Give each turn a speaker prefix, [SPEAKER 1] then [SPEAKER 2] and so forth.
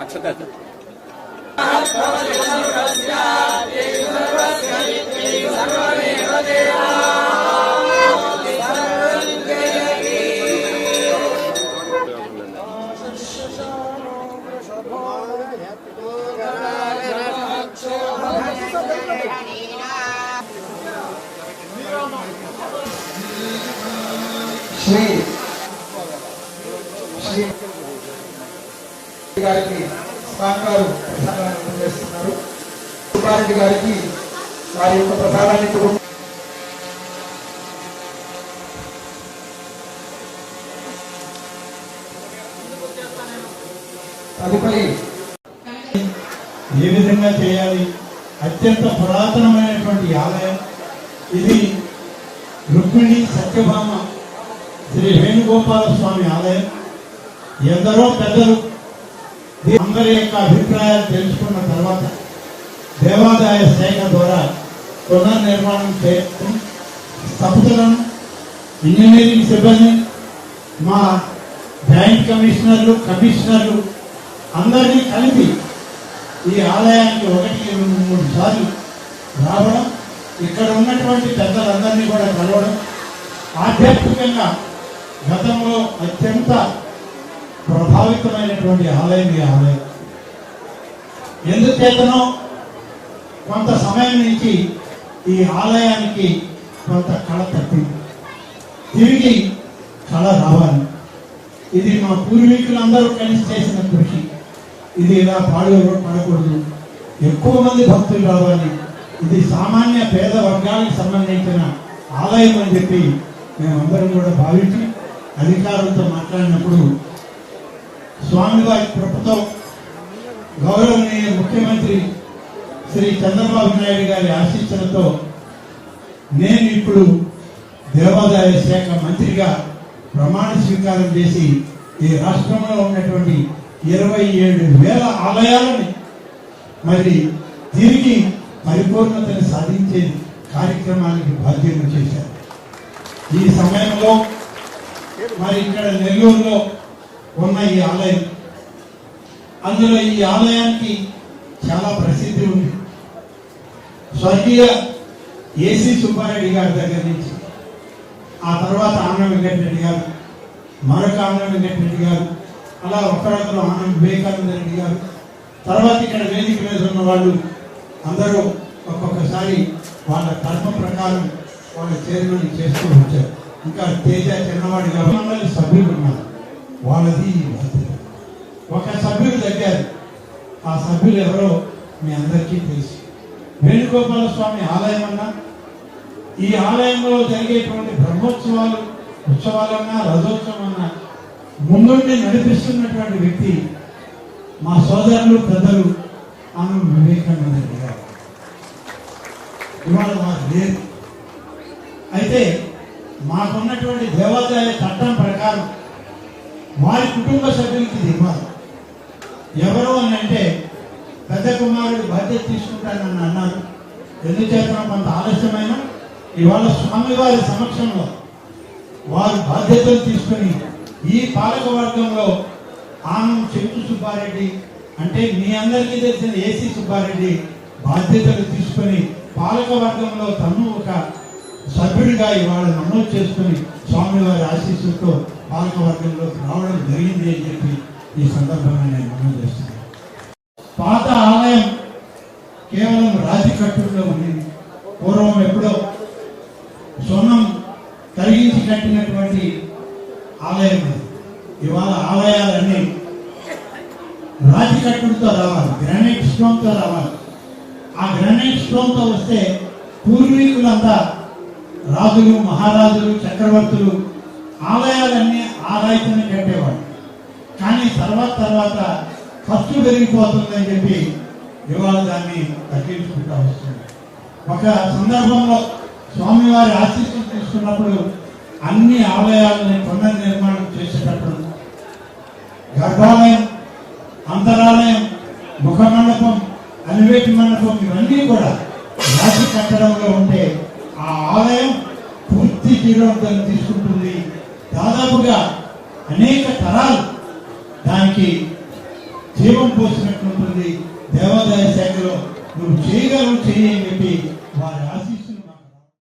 [SPEAKER 1] అక్షత
[SPEAKER 2] శ్రీ శ్రీ గారికి స్వామివారు ప్రసాదాన్ని చేస్తున్నారు. సుబ్బారెడ్డి గారికి వారి యొక్క ప్రసాదాన్ని తదుపరి
[SPEAKER 3] ఏ విధంగా చేయాలి? అత్యంత పురాతనమైనటువంటి ఆలయం. ఇది రుక్మిణి సత్యభామ శ్రీ వేణుగోపాల స్వామి ఆలయం. ఎందరో పెద్దలు అందరి యొక్క అభిప్రాయాలు తెలుసుకున్న తర్వాత దేవాదాయ శాఖ ద్వారా పునర్నిర్మాణం చేయడం స్థపతులను ఇంజనీరింగ్ సిబ్బంది మా జాయింట్ కమిషనర్లు కమిషనర్లు అందరినీ కలిపి ఈ ఆలయానికి ఒకటి మూడు సార్లు రావడం ఇక్కడ ఉన్నటువంటి పెద్దలందరినీ కూడా కలవడం ఆధ్యాత్మికంగా గతంలో అత్యంత ప్రభావితమైనటువంటి ఆలయం ఈ ఆలయం. ఎందుచేతనో కొంత సమయం నుంచి ఈ ఆలయానికి కొంత కళ తప్పింది. తిరిగి కళ రావాలి. ఇది మా పూర్వీకులందరూ కలిసి చేసిన కృషి. ఇది ఇలా పాడు పడకూడదు. ఎక్కువ మంది భక్తులు రావాలి. ఇది సామాన్య పేద వర్గానికి సంబంధించిన ఆలయం అని చెప్పి మేమందరం కూడా భావించి అధికారులతో మాట్లాడినప్పుడు స్వామివారి కృపతో గౌరవనీయ ముఖ్యమంత్రి శ్రీ చంద్రబాబు నాయుడు గారి ఆశీస్సులతో నేను ఇప్పుడు దేవాదాయ శాఖ మంత్రిగా ప్రమాణ స్వీకారం చేసి ఈ రాష్ట్రంలో ఉన్నటువంటి ఇరవై ఏడు వేల ఆలయాలని మరి తిరిగి పరిపూర్ణతను సాధించే కార్యక్రమానికి బాధ్యత చేశారు. ఈ సమయంలో మరి ఇక్కడ నెల్లూరులో ఉన్న ఈ ఆలయం. అందులో ఈ ఆలయానికి చాలా ప్రసిద్ధి ఉంది. స్వర్గీయ ఏసీ సుబ్బారెడ్డి గారి దగ్గర నుంచి ఆ తర్వాత ఆనంద వెంకటరెడ్డి గారు మరొక ఆనంద వెంకటరెడ్డి గారు అలా ఒకరొకరు ఆనంద వివేకానంద రెడ్డి గారు తర్వాత ఇక్కడ వేదిక మీద ఉన్న వాళ్ళు అందరూ ఒక్కొక్కసారి వాళ్ళ కర్మ ప్రకారం వాళ్ళ చైర్మన్ చేస్తూ వచ్చారు. ఇంకా తేజ చిన్నవాడి గారు మండలి సభ్యులు ఉన్నారు. వాళ్ళది బాధ్యత ఒక సభ్యుడు తగ్గారు ఆ సభ్యులు ఎవరో మీ అందరికీ తెలుసు. వేణుగోపాల స్వామి ఆలయం అన్నా ఈ ఆలయంలో జరిగేటువంటి బ్రహ్మోత్సవాలు ఉత్సవాలన్నా రథోత్సవం అన్నా ముందుండి నడిపిస్తున్నటువంటి వ్యక్తి మా సోదరులు పెద్దలు ఆమె వివేకానంద రెడ్డి గారు. ఇవాళ వారు లేరు అయితే మాకున్నటువంటి దేవాదాయ చట్టం ప్రకారం వారి కుటుంబ సభ్యులకి ఇవ్వాలి. ఎవరు అని అంటే పెద్ద కుమారుడు బాధ్యత తీసుకుంటానని అన్నారు. ఎందుచేత కొంత ఆలస్యమైన ఇవాళ స్వామివారి సమక్షంలో వారు బాధ్యతలు తీసుకుని ఈ పాలక వర్గంలో ఆనం చెట్టు సుబ్బారెడ్డి అంటే మీ అందరికీ తెలిసిన ఏసీ సుబ్బారెడ్డి బాధ్యతలు తీసుకొని పాలక వర్గంలో తను ఒక సభ్యుడిగా ఇవాళ నమోదు చేసుకుని స్వామివారి ఆశీస్సులతో పాలకవర్గంలోకి రావడం జరిగింది అని చెప్పి ఈ సందర్భంగా నేను మనం చేస్తున్నాను. పాత ఆలయం కేవలం రాతి కట్టుల్లో ఉంది పూర్వం ఎప్పుడో సొన్నం కరిగించి కట్టినటువంటి ఆలయం ఇవాళ ఆలయాలన్నీ రాజకట్టులతో రావాలి గ్రానైట్ స్టోన్తో రావాలి. ఆ గ్రానైట్ స్టోన్తో వస్తే పూర్వీకులంతా రాజులు మహారాజులు చక్రవర్తులు ఆలయాలన్నీ ఆ కట్టేవాడు కానీ తర్వాత తర్వాత ఖర్చు పెరిగిపోతుందని చెప్పి ఇవాళ దాన్ని తగ్గించుకుంటా వస్తుంది ఒక సందర్భంలో స్వామివారి ఆశీస్సులు తీసుకున్నప్పుడు అన్ని ఆలయాలని పునర్నిర్మాణం చేసేటప్పుడు గర్భాలయం అంతరాలయం ముఖ మండపం అనివేటి మండపం ఇవన్నీ కూడా రాశి కట్టడంలో ఉంటే ఆ ఆలయం పూర్తి జీరోద్ధం తీసుకుంటుంది దాదాపుగా అనేక తరాలు దానికి జీవం పోసినట్టు ఉంటుంది దేవాదాయ శాఖలో. నువ్వు చేయగలవు చేయి అని చెప్పి వారి ఆశ